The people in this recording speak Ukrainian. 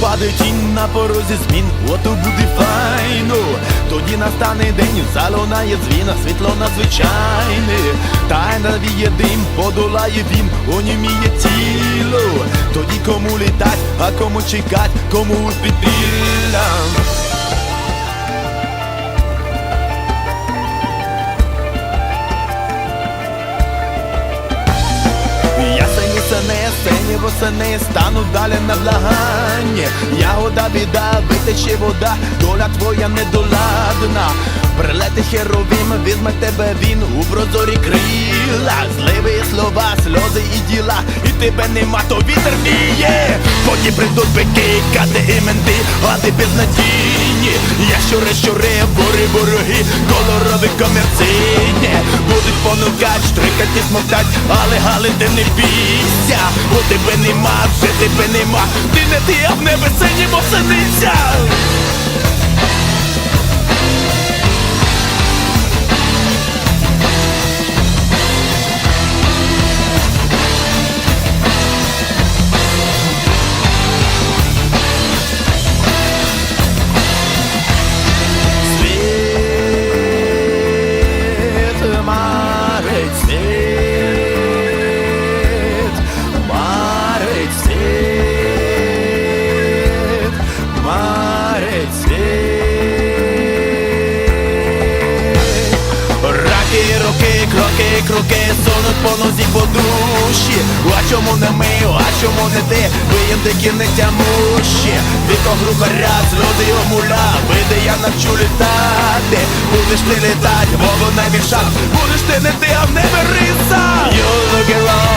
падає тінь на порозі змін, ото буде файно. Тоді настане день, залунає дзвіна, світло надзвичайне. Тайна віє дим, подолає він, оніміє тіло. Тоді кому літать, а кому чекать, кому під підпілля. Я сині восени стану далі на благання. Ягода біда, витече вода, доля твоя недоладна. Прилети херовім, візьме тебе він у прозорі крила. Зливі слова, сльози і діла, і тебе нема, то вітер віє. Потім прийдуть бики, кати і менти, ти безнадійні щури, щури, бори, вороги, колорові комерційні. Будуть понукать, штрикать і смоктать, але гали ти не бійся Бо тебе нема, вже тебе нема. Ти не ти, а в небе сині мосиниця кроки, кроки, сонуть по нозі по душі. А чому не ми, а чому не ти? Виєм дикі не тямущі. Віко глухаря, його муля. вийди, я навчу літати. Будеш ти літать, бо не мішать, будеш ти не ти, а в небе риса. You look around.